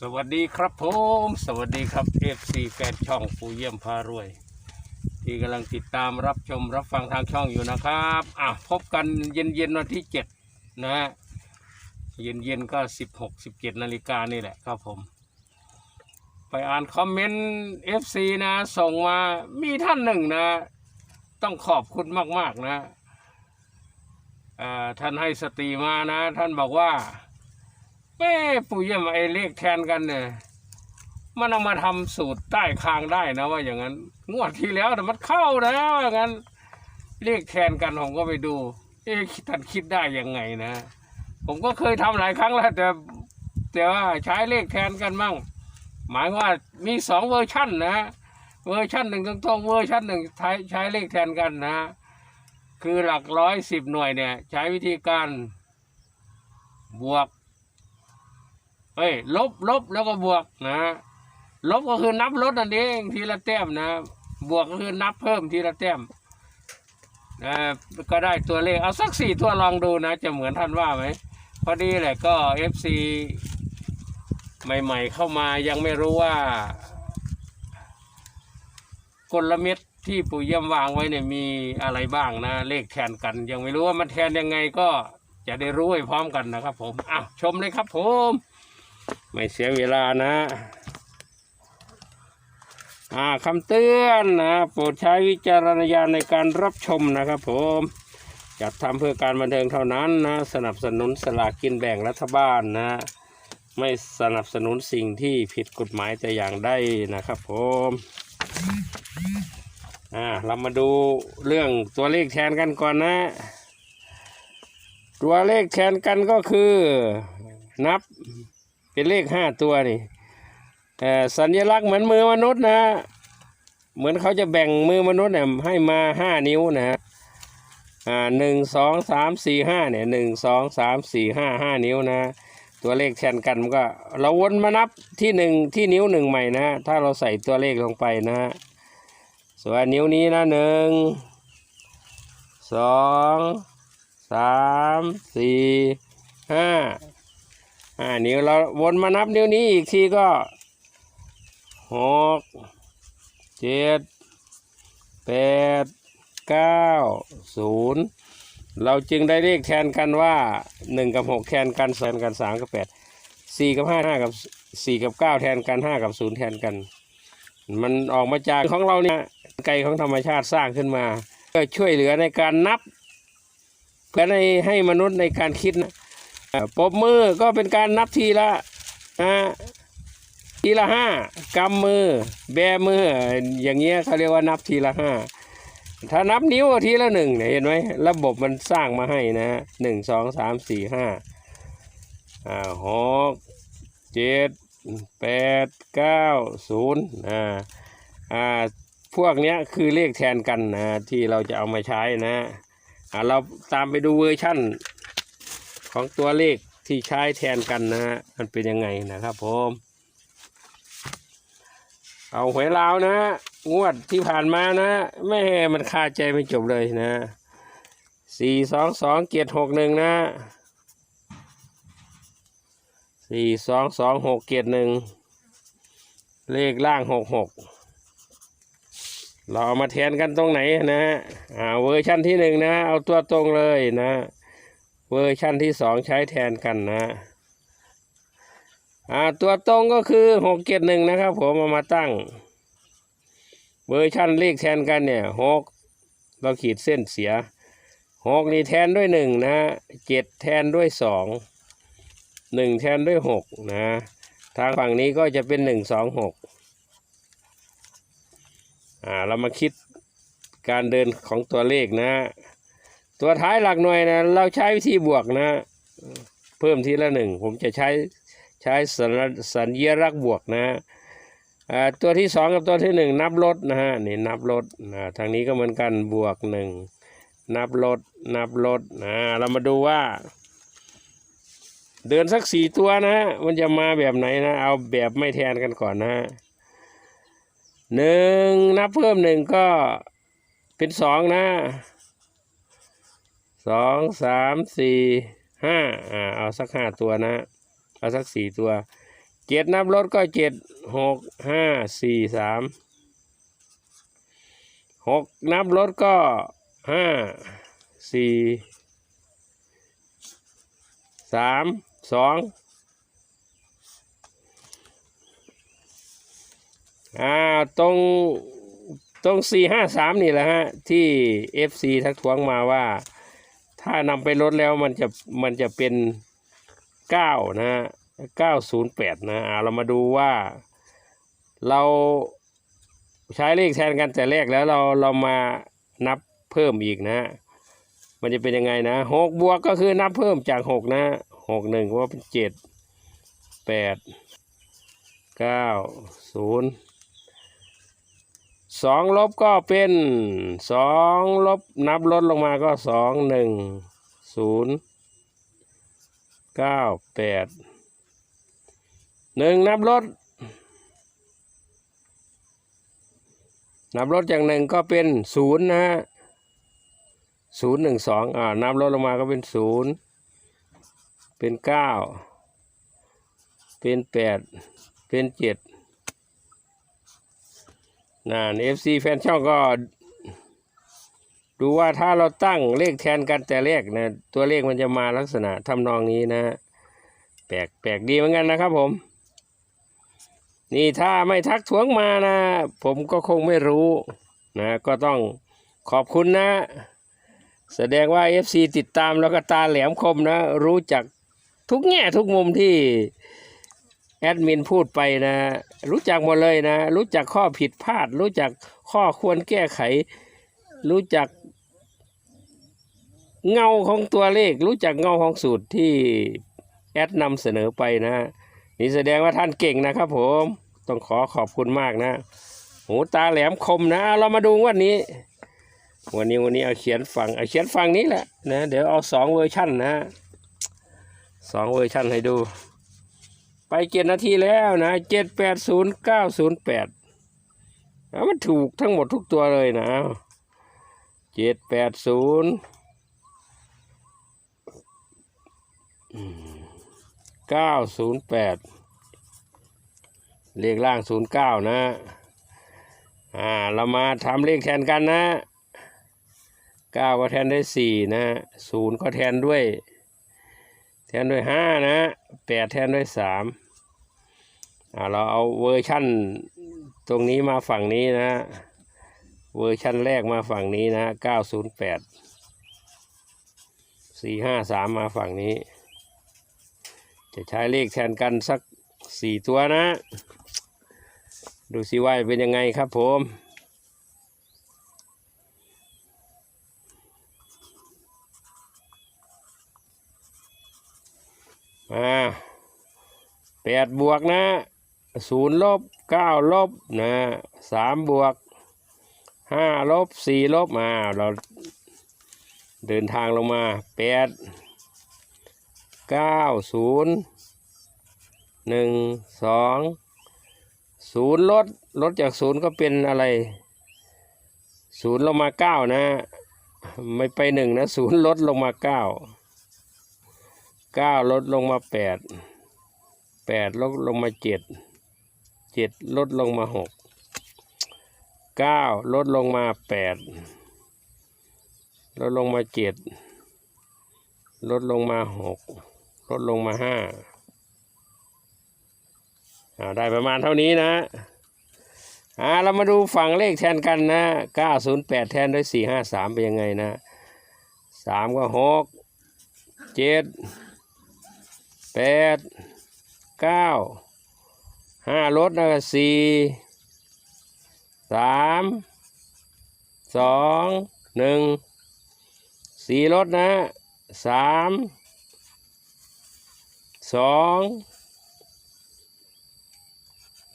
สวัสดีครับผม สวัสดีครับ FC แฟนช่องปูเยี่ยมพารวย ที่กำลังติดตามรับชมรับฟังทางช่องอยู่นะครับอะพบกันเย็นเย็นๆวันที่เจ็ดนะฮะเย็นเย็นๆก็สิบหกสิบเจ็ดนาฬิกานี่แหละครับผม ไปอ่านคอมเมนต์ FC นะ ส่งมามีท่านหนึ่งนะ ต้องขอบคุณมาก ๆ นะอ่าท่านให้สติมานะ ท่านบอกว่า แม่ปู่เยี่ยมไอเลขแทนกันเนี่ยมันเอามาทำสูตรใต้คางได้นะว่าอย่างนั้น งวดที่แล้วแต่มันเข้านะว่าอย่างนั้นเลขแทนกันผมก็ไปดู เอ๊ะท่านคิดได้ยังไงนะ ผมก็เคยทำหลายครั้งแล้วแต่แต่ว่าใช้เลขแทนกันมั่ง หมายว่ามีสองเวอร์ชั่นนะเวอร์ชั่นหนึ่งตรงๆเวอร์ชั่นหนึ่งใช้ใช้เลขแทนกันนะ คือหลักร้อยสิบหน่วยเนี่ย ใช้วิธีการบวก เฮ้ยลบลบแล้วก็บวกนะ ลบก็คือนับลดนั่นเองทีละแต้มนะ บวกก็คือนับเพิ่มทีละแต้มนะก็ได้ตัวเลขเอาสักสี่ตัวลองดูนะ จะเหมือนท่านว่าไหมพอดีแหละก็เอฟซีใหม่ ๆ เข้ามายังไม่รู้ว่ากลเม็ดที่ปู่เยี่ยมวางไว้เนี่ยมีอะไรบ้างนะ เลขแทนกัน ยังไม่รู้ว่ามันแทนยังไงก็จะได้รู้ไปพร้อมกันนะครับผมอ้าวชมเลยครับผม ไม่เสียเวลานะอ่าคำเตือนนะโปรดใช้วิจารณญาณในการรับชมนะครับผมจัดทำเพื่อการบันเทิงเท่านั้นนะ สนับสนุนสลากกินแบ่งรัฐบาลนะ ไม่สนับสนุนสิ่งที่ผิดกฎหมายแต่อย่างใดนะครับผมอ่าเรามาดูเรื่องตัวเลขแทนกันก่อนนะ ตัวเลขแทนกันก็คือนับ เป็นเลขห้าตัวนี่แต่สัญลักษณ์เหมือนมือมนุษย์นะ เหมือนเขาจะแบ่งมือมนุษย์เนี่ยให้มาห้านิ้วนะอ่าหนึ่งสองสามสี่ห้าเนี่ยหนึ่งสองสามสี่ห้าห้านิ้วนะ ตัวเลขแทนกันมันก็ เราวนมานับที่หนึ่งที่นิ้วหนึ่งใหม่นะถ้าเราใส่ตัวเลขลงไปนะส่วนนิ้วนี้นะหนึ่งสองสามสี่ห้า อ่านิ้วเราวนมานับนิ้วนี้อีกทีก็หกเจ็ดแปดเก้าศูนย์เราจึงได้เลขแทนกันว่าหนึ่งกับหกแทนกันแทนกันสามกับแปดสี่กับห้าห้ากับสี่กับเก้าแทนกันห้ากับศูนย์แทนกัน มันออกมาจากของเราเนี่ยไกลของธรรมชาติสร้างขึ้นมาเพื่อช่วยเหลือในการนับและในให้มนุษย์ในการคิดนะ ปบมือก็เป็นการนับทีละอ่าทีละห้ากำมือ แบมือ อย่างเงี้ยเขาเรียกว่านับทีละห้าถ้านับนิ้วทีละหนึ่งเนี่ยเห็นไหมระบบมันสร้างมาให้นะหนึ่งสองสามสี่ห้าอ่าหกเจ็ดแปดเก้าศูนย์อ่าอ่าพวกเนี้ยคือเลขแทนกันนะที่เราจะเอามาใช้นะอ่าเราตามไปดูเวอร์ชั่น ของตัวเลขที่ใช้แทนกันนะฮะมันเป็นยังไงนะครับผมเอาหวยลาวนะงวดที่ผ่านมานะแม่มันคาใจไม่จบเลยนะสี่สองสองเกียรหกหนึ่งนะสี่สองสองหกเกียรหนึ่งเลขล่างหกหกเราเอามาแทนกันตรงไหนนะอ่าเวอร์ชันที่หนึ่งนะ เอาตัวตรงเลยนะ เวอร์ชั่นที่สองใช้แทนกันนะอ่าตัวตรงก็คือหกเจ็ดหนึ่งนะครับ ผมเอามาตั้ง เวอร์ชั่นเลขแทนกันเนี่ยหกเราขีดเส้นเสียหกนี่แทนด้วยหนึ่งนะเจ็ดแทนด้วยสองหนึ่งแทนด้วยหกนะทางฝั่งนี้ก็จะเป็นหนึ่งสองหกอ่าเรามาคิดการเดินของตัวเลขนะ ตัวท้ายหลักหน่วยนะเราใช้วิธีบวกนะ เพิ่มทีละหนึ่งผมจะใช้ใช้สัญสัญลักษณ์บวกนะตัวที่สองกับตัวที่หนึ่งนับลดนะฮะนี่นับลดนะทางนี้ก็เหมือนกันบวกหนึ่งนับลดนับลดนะเรามาดูว่า เดินสักสี่ตัวนะมันจะมาแบบไหนนะ เอาแบบไม่แทนกันก่อนนะหนึ่งนับเพิ่มหนึ่งก็เป็นสองนะ สองสามสี่ห้าอ่าเอาสักห้าตัวนะ เอาสักสี่ตัวเจ็ดนับรถก็เจ็ดหกห้าสี่สามหกนับรถก็ห้าสี่สามสองอ่าตรงตรงสี่ห้าสามนี่แหละฮะ ที่ FC ทักท้วงมาว่า ถ้านำไปลดแล้วมันจะมันจะเป็นเก้านะฮะเก้าศูนย์แปดนะเรามาดูว่าเราใช้เลขแทนกันแต่แรกแล้วเราเรามานับเพิ่มอีกนะ มันจะเป็นยังไงนะหกบวกก็คือนับเพิ่มจากหกนะหกหนึ่งว่าเป็นเจ็ดแปดเก้าศูนย์ สองลบก็เป็นสองลบนับลดลงมาก็สองหนึ่งศูนย์เก้าแปดหนึ่งนับลดนับลดจากหนึ่งก็เป็นศูนย์นะฮะศูนย์หนึ่งสองอ่านับลดลงมาก็เป็นศูนย์เป็นเก้าเป็นแปดเป็นเจ็ด นั่นเอฟซีแฟนช่องก็ดูว่าถ้าเราตั้งเลขแทนกันแต่เลขนะตัวเลขมันจะมาลักษณะทำนองนี้นะแปลกแปลกดีเหมือนกันนะครับผม นี่ถ้าไม่ทักท้วงมานะ ผมก็คงไม่รู้นะ ก็ต้องขอบคุณนะ แสดงว่า FC ติดตามแล้วก็ตาแหลมคมนะ รู้จักทุกแง่ทุกมุมที่ แอดมินพูดไปนะ รู้จักหมดเลยนะ รู้จักข้อผิดพลาด รู้จักข้อควรแก้ไข รู้จักเงาของตัวเลข รู้จักเงาของสูตรที่แอดนำเสนอไปนะนี่แสดงว่าท่านเก่งนะครับผม ต้องขอขอบคุณมากนะหูตาแหลมคมนะ เรามาดูวันนี้ วันนี้วันนี้เอาเขียนฝั่งเอาเขียนฝั่งนี้แหละนะ เดี๋ยวเอาสองเวอร์ชั่นนะสองเวอร์ชั่นให้ดู ไปเจ็ดนาทีแล้วนะเจ็ดแปดศูนย์เก้าศูนย์แปดมันถูกทั้งหมดทุกตัวเลยนะเจ็ดแปดศูนย์เก้าศูนย์แปดเลขล่างศูนย์เก้านะ อ่า เรามาทำเลขแทนกันนะเก้าก็แทนได้สี่นะศูนย์ก็แทนด้วย แทนด้วยห้านะแปดแทนด้วยสามอ่าเราเอาเวอร์ชั่นตรงนี้มาฝั่งนี้นะ เวอร์ชั่นแรกมาฝั่งนี้นะเก้าศูนย์แปดสี่ห้าสามมาฝั่งนี้ จะใช้เลขแทนกันสักสี่ตัวนะ ดูสิว่าเป็นยังไงครับผม มาแปดบวกนะศูนย์ลบเก้าลบนะสามบวกห้าลบสี่ลบมาเราเดินทางลงมาแปดเก้าศูนย์หนึ่งสองศูนย์ลดลดจากศูนย์ก็เป็นอะไรศูนย์ลงมาเก้านะ ไม่ไปหนึ่งนะศูนย์ลดลงมาเก้า เก้าลดลงมาแปดแปดลดลงมาเจ็ดเจ็ดลดลงมาหกเก้าลดลงมาแปดลดลงมาเจ็ดลดลงมาหกลดลงมาห้าอ่าได้ประมาณเท่านี้นะอ่าเรามาดูฝั่งเลขแทนกันนะเก้าศูนย์แปดแทนด้วยสี่ห้าสามเป็นยังไงนะสามก็หกเจ็ด แปดเก้าห้าลดนะครับสี่สามสองหนึ่งสี่ลดนะสามสอง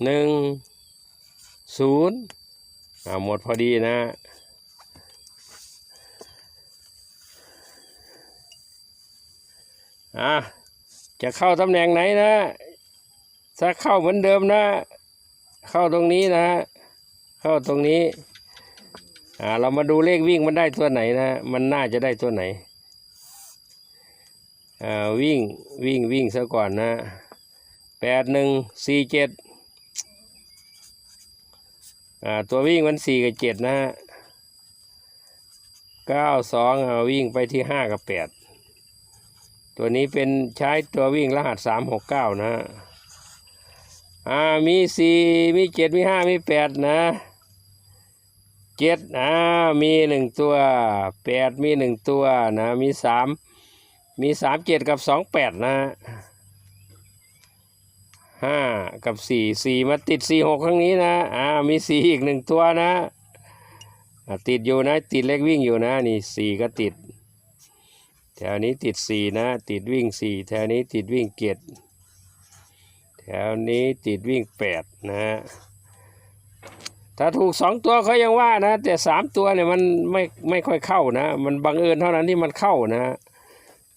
หนึ่งศูนย์อ่าหมดพอดีนะอะ จะเข้าตำแหน่งไหนนะถ้าเข้าเหมือนเดิมนะ เข้าตรงนี้นะ เข้าตรงนี้อ่าเรามาดูเลขวิ่งมันได้ตัวไหนนะ มันน่าจะได้ตัวไหนอ่าวิ่งวิ่งวิ่งซะก่อนนะแปดหนึ่งสี่เจ็ดอ่าตัววิ่งมันสี่กับเจ็ดนะฮะเก้าสองอ่าวิ่งไปที่ห้ากับแปด ตัวนี้เป็นใช้ตัววิ่งรหัสสามหกเก้านะ อ่า มีสี่มีเจ็ดมีห้ามีแปดนะเจ็ดอ่า มีหนึ่งตัวแปดมีหนึ่งตัวนะ มีสามมีสามเจ็ดกับสองแปดนะห้ากับสี่สี่มาติดสี่หกข้งนี้นะ อ่า มีสี่อีกหนึ่งตัวนะ ติดอยู่นะ ติดเลขวิ่งอยู่นะ นี่สี่ก็ติด แถวนี้ติดสี่นะ ติดวิ่งสี่แถวนี้ติดวิ่งเจ็ดแถวนี้ติดวิ่งแปดนะฮะถ้าถูกสองตัวเขายังว่านะ แต่สามตัวเนี่ยมันไม่ไม่ค่อยเข้านะ มันบังเอิญเท่านั้นที่มันเข้านะ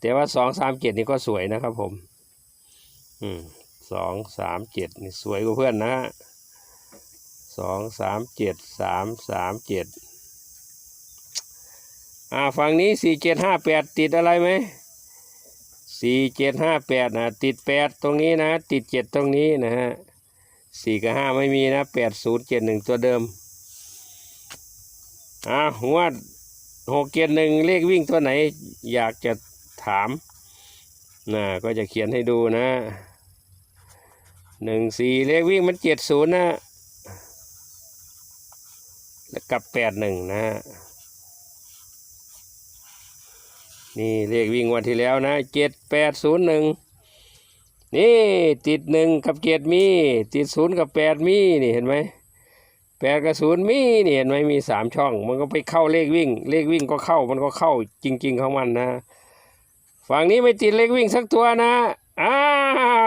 แต่ว่าสองสามเจ็ดนี่ก็สวยนะครับผม อืมสองสามเจ็ดนี่สวยกว่าเพื่อนนะฮะสองสามเจ็ดสามสามเจ็ด อ่าฝั่งนี้สี่เจ็ดห้าแปดติดอะไรไหมสี่เจ็ดห้าแปดนะติดแปดตรงนี้นะ ติดเจ็ดตรงนี้นะฮะสี่กับห้าไม่มีนะแปดศูนย์เจ็ดหนึ่งตัวเดิมอ่างวดหกเจ็ดหนึ่งเลขวิ่งตัวไหน อยากจะถามนะก็จะเขียนให้ดูนะหนึ่งสี่เลขวิ่งมันเจ็ดศูนย์นะ แล้วกับแปดหนึ่งนะฮะ นี่เลขวิ่งวันที่แล้วนะเจ็ดแปดศูนย์หนึ่งนี่ติดหนึ่งกับเจ็ดมี ติดศูนย์กับแปดมีนี่เห็นไหมแปดกับศูนย์มีนี่เห็นไหมมีสามช่อง มันก็ไปเข้าเลขวิ่ง เลขวิ่งก็เข้ามันก็เข้าจริง ๆ ของมันนะ ฝั่งนี้ไม่ติดเลขวิ่งสักตัวนะอ้า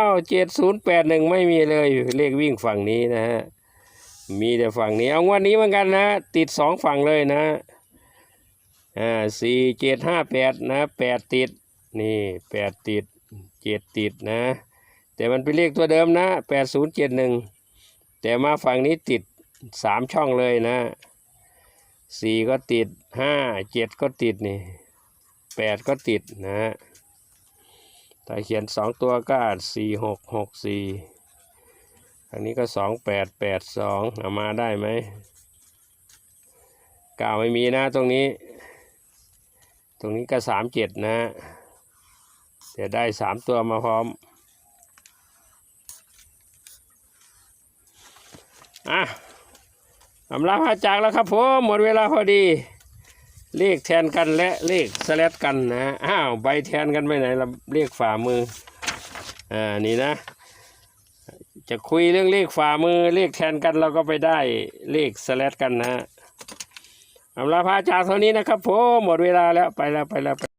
วเจ็ดศูนย์แปดหนึ่งไม่มีเลยเลขวิ่งฝั่งนี้นะฮะมีแต่ฝั่งนี้เอางวันนี้เหมือนกันนะ ติดสองฝั่งเลยนะ อ่าสี่เจ็ดห้าแปดนะแปดติดนี่แปดติดเจ็ดติดนะ แต่มันเป็นเลขตัวเดิมนะแปดศูนย์เจ็ดหนึ่งแต่มาฝั่งนี้ติดสามช่องเลยนะสี่ก็ติดห้าเจ็ดก็ติดนี่แปดก็ติดนะถ้าเขียนสองตัวก็อาจสี่หกหกสี่อันนี้ก็สองแปดแปดสองเอามาได้ไหมเก้าไม่มีนะตรงนี้ ตรงนี้ก็สามเจ็ดนะเดี๋ยวได้สามตัวมาพร้อม อะอำลาพาจากแล้วครับผมหมดเวลาพอดี เลขแทนกันและเลขสแลดกันนะอ้าวใบแทนกันไปไหนละเลขฝ่ามืออ่านี่นะ จะคุยเรื่องเลขฝ่ามือเลขแทนกันเราก็ไปได้เลขสแลดกันนะ อำลาพาจากเท่านี้นะครับผมหมดเวลาแล้วไปแล้วไปแล้วไป